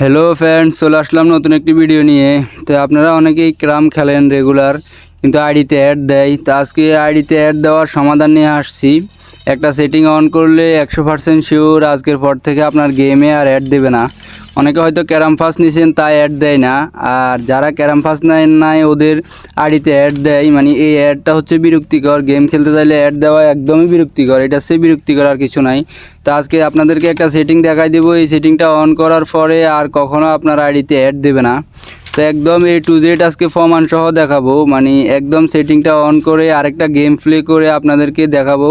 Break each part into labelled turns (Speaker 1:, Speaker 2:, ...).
Speaker 1: Hello friends চলে আসলাম নতুন একটি ভিডিও নিয়ে। তো আপনারা অনেকেই ক্রাম খেলেন রেগুলার কিন্তু আইডিতে অ্যাড দেয়। তো আজকে আইডিতে অ্যাড দেওয়ার সমাধান নিয়ে আসছি। একটা সেটিং অন করলে একশো পার্সেন্ট শিওর আজকের পর থেকে আপনার গেমে আর অ্যাড দেবে না। অনেকে হয়তো ক্যারাম ফাস নিছেন, তাই অ্যাড দেয় না। আর যারা ক্যারাম ফাস নেয় নাই, ওদের আড়িতে অ্যাড দেয়। মানে এই অ্যাডটা হচ্ছে বিরক্তিকর। গেম খেলতে চাইলে অ্যাড দেওয়া একদমই বিরক্তিকর। এটা সে বিরক্তিকর আর কিছু নাই। তো আজকে আপনাদেরকে একটা সেটিং দেখাই দেবো। এই সেটিংটা অন করার পরে আর কখনো আপনার আইডিতে অ্যাড দেবে না। তো একদম এ টু জেড আজকে ফরমান সহ দেখাবো। মানে একদম সেটিংটা অন করে আরেকটা গেম প্লে করে আপনাদেরকে দেখাবো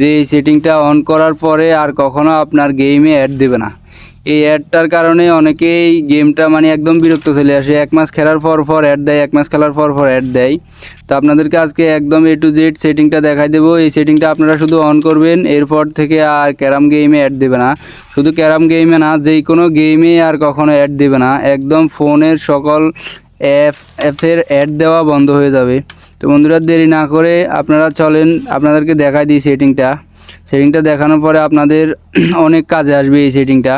Speaker 1: যে এই সেটিংটা অন করার পরে আর কখনো আপনার গেমে অ্যাড দেবে না। এই অ্যাডটার কারণে অনেকেই গেমটা মানে একদম বিরক্ত চলে আসে। এক মাস খেলার পর পর অ্যাড দেয়, এক মাস খেলার পর পর অ্যাড দেয়। তো আপনাদেরকে আজকে একদম এ টু জেড সেটিংটা দেখাই দেবো। এই সেটিংটা আপনারা শুধু অন করবেন, এরপর থেকে আর ক্যারাম গেমে অ্যাড দেবে না। শুধু ক্যারাম গেমে না যেই কোনো গেমে আর কখনো অ্যাড দেবে না। একদম ফোনের সকল অ্যাপ অ্যাপের অ্যাড দেওয়া বন্ধ হয়ে যাবে। তো বন্ধুরা, দেরি না করে আপনারা চলেন, আপনাদেরকে দেখাই দিই সেটিংটা সেটিংটা দেখানোর পরে আপনাদের অনেক কাজে আসবে এই সেটিংটা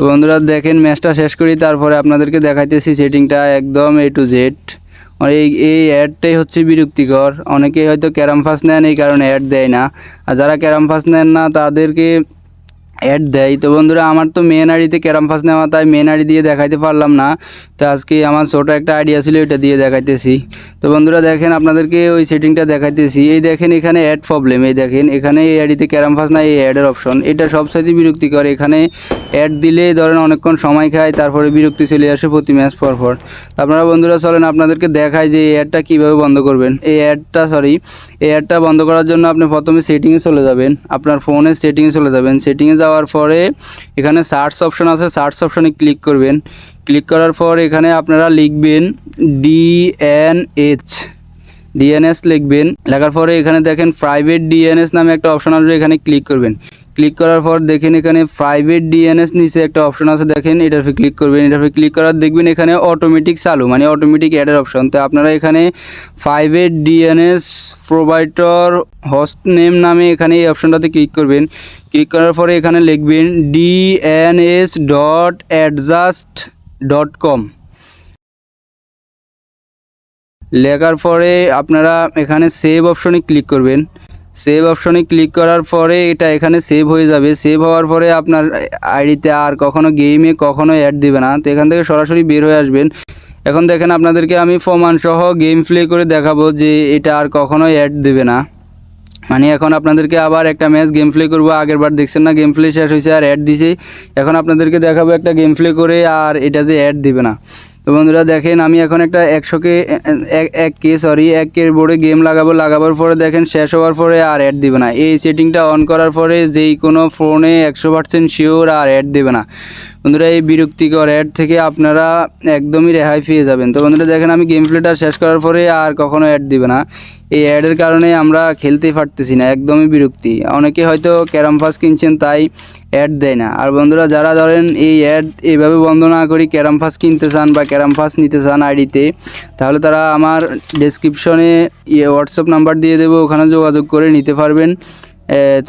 Speaker 1: তো বন্ধুরা দেখেন ম্যাচটা শেষ করি, তারপরে আপনাদেরকে দেখাইতেছি সেটিংটা একদম এ টু জেড এই এই অ্যাডটাই হচ্ছে বিরক্তিকর। অনেকেই হয়তো ক্যারাম ফাস নেন, এই কারণে অ্যাড দেয় না। আর যারা ক্যারাম ফাস নেন না, তাদেরকে অ্যাড দেয়। তো বন্ধুরা, আমার তো মেন আইডিতে ক্যারাম ফাস নেওয়া, তাই মেন আইডি দিয়ে দেখাইতে পারলাম না। তো আজকে আমার ছোটো একটা আইডিয়া ছিল ওইটা দিয়ে দেখাইতেছি। তো বন্ধুরা, দেখেন আপনাদেরকে ওই সেটিংটা দেখাইতেছি। এই দেখেন এখানে অ্যাড প্রবলেম এই দেখেন, এখানে এই আইডিতে ক্যারাম ফাস না, এই অ্যাডের অপশন এটা সবসাইতে বিরক্তিকর। এখানে অ্যাড দিলে ধরেন অনেকক্ষণ সময় খায়, তারপরে বিরক্তি চলে আসে প্রতি ম্যাচ পর পর। আপনারা বন্ধুরা, চলেন আপনাদেরকে দেখায় যে এই অ্যাডটা কীভাবে বন্ধ করবেন। এই অ্যাডটা সরি এই অ্যাডটা বন্ধ করার জন্য আপনি প্রথমে সেটিংয়ে চলে যাবেন। আপনার ফোনের সেটিংয়ে চলে যাবেন। সেটিংয়ে যাওয়ার পরে এখানে সার্চ অপশন আছে। সার্চ অপশনে ক্লিক করবেন। ক্লিক করার পর এখানে আপনারা লিখবেন ডিএনএইচ ডিএনএস লিখবেন। লেখার পরে এখানে দেখেন প্রাইভেট ডিএনএস নামে একটা অপশন আসবে, এখানে ক্লিক করবেন। ক্লিক করার পর দেখেন এখানে প্রাইভেট ডিএনএস নিচে একটা অপশন আছে, দেখেন এটার উপরে ক্লিক করবেন। এটার উপরে ক্লিক করার দেখবেন এখানে অটোমেটিক চালু মানে অটোমেটিক অ্যাডের অপশন তো আপনারা এখানে private DNS provider host name নামে এখানে এই অপশনটাতে ক্লিক করবেন। ক্লিক করার পরে এখানে লিখবেন DNS dot adjust dot com লেখার পরে আপনারা এখানে সেভ অপশনে ক্লিক করবেন। সেভ অপশনে ক্লিক করার পরে এটা এখানে সেভ হয়ে যাবে। সেভ হওয়ার পরে আপনার আইডিতে আর কখনো গেমে কখনো অ্যাড দিবে না। তো এখান থেকে সরাসরি বের হয়ে আসবেন। এখন দেখেন আপনাদেরকে আমি প্রমাণ সহ গেম প্লে করে দেখাবো যে এটা আর কখনো অ্যাড দেবে না। মানে এখন আপনাদেরকে আবার একটা ম্যাচ গেম প্লে করব। আগের বার দেখছেন না গেম প্লে শেষ হয়েছে আর অ্যাড দিছে। এখন আপনাদেরকে দেখাবো একটা গেম প্লে করে আর এটা যে অ্যাড দিবে না। তো বন্ধুরা দেখেন, আমি এখন একটা একশো কে, এক কে সরি এক কে বোর্ডে গেম লাগাবো, লাগাবার পরে দেখেন শেষ হওয়ার পরে আর অ্যাড দেবে না। এই সেটিংটা অন করার পরে যেই কোনো ফোনে একশো পার্সেন্ট শিওর আর অ্যাড দেবে না। বন্ধুরা, এই বিরক্তিকর অ্যাড থেকে আপনারা একদমই রেহাই পেয়ে যাবেন। তো বন্ধুরা, দেখেন আমি গেম প্লেটা শেষ করার পরে আর কখনো অ্যাড দিবে না। এই অ্যাডের কারণে আমরা খেলতেই পারতেছি না, একদমই বিরক্তি। অনেকে হয়তো ক্যারাম ফাস কিনছেন, তাই অ্যাড দেয় না। আর বন্ধুরা, যারা ধরেন এই অ্যাড এইভাবে বন্ধ না করি ক্যারাম ফাস কিনতে চান বা ক্যারাম ফাস নিতে চান আইডিতে তাহলে তারা আমার ডেসক্রিপশনে হোয়াটসঅ্যাপ নাম্বার দিয়ে দেবো। ওখানে যোগাযোগ করে নিতে পারবেন।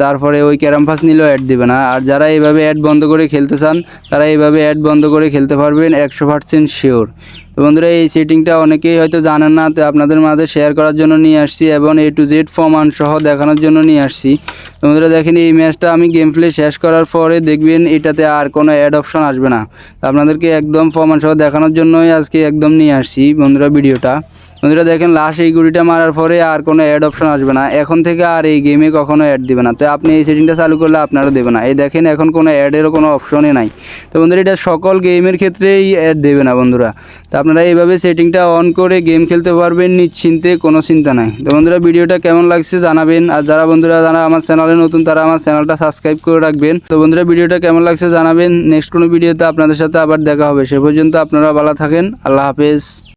Speaker 1: তারপরে ওই ক্যারাম ফাস নিলেও অ্যাড দেবে না। আর যারা এইভাবে অ্যাড বন্ধ করে খেলতে চান, তারা এইভাবে অ্যাড বন্ধ করে খেলতে পারবেন একশো পার্সেন্ট শিওর তো বন্ধুরা, এই সেটিংটা অনেকেই হয়তো জানেন না, তো আপনাদের মাঝে শেয়ার করার জন্য নিয়ে আসছি এবং এ টু জেড ফরমান সহ দেখানোর জন্য নিয়ে আসছি। তো বন্ধুরা, দেখেন এই ম্যাচটা আমি গেম প্লে শেষ করার পরে দেখবেন এটাতে আর কোনো অ্যাড অপশন আসবে না। তো আপনাদেরকে একদম ফরমান সহ দেখানোর জন্যই আজকে একদম নিয়ে আসছি বন্ধুরা, ভিডিওটা। বন্ধুরা দেখেন লাস্ট এই গুড়িটা মারার পরে আর কোনো অ্যাড অপশন আসবে না। এখন থেকে আর এই গেমে কখনো অ্যাড দেবে না। তো আপনি এই সেটিংটা চালু করলে আপনারও দেবে না। এই দেখেন, এখন কোনো অ্যাডেরও কোনো অপশনই নাই। তো বন্ধুরা, এটা সকল গেমের ক্ষেত্রেই অ্যাড দেবে না বন্ধুরা। তো আপনারা এইভাবে সেটিংটা অন করে গেম খেলতে পারবেন নিশ্চিন্তে, কোনো চিন্তা নাই। তো বন্ধুরা, ভিডিওটা কেমন লাগছে জানাবেন। আর যারা বন্ধুরা, যারা আমার চ্যানেলে নতুন, তারা আমার চ্যানেলটা সাবস্ক্রাইব করে রাখবেন। তো বন্ধুরা, ভিডিওটা কেমন লাগছে জানাবেন। নেক্সট কোনো ভিডিওতে আপনাদের সাথে আবার দেখা হবে। সে পর্যন্ত আপনারা ভালো থাকেন। আল্লাহ হাফেজ।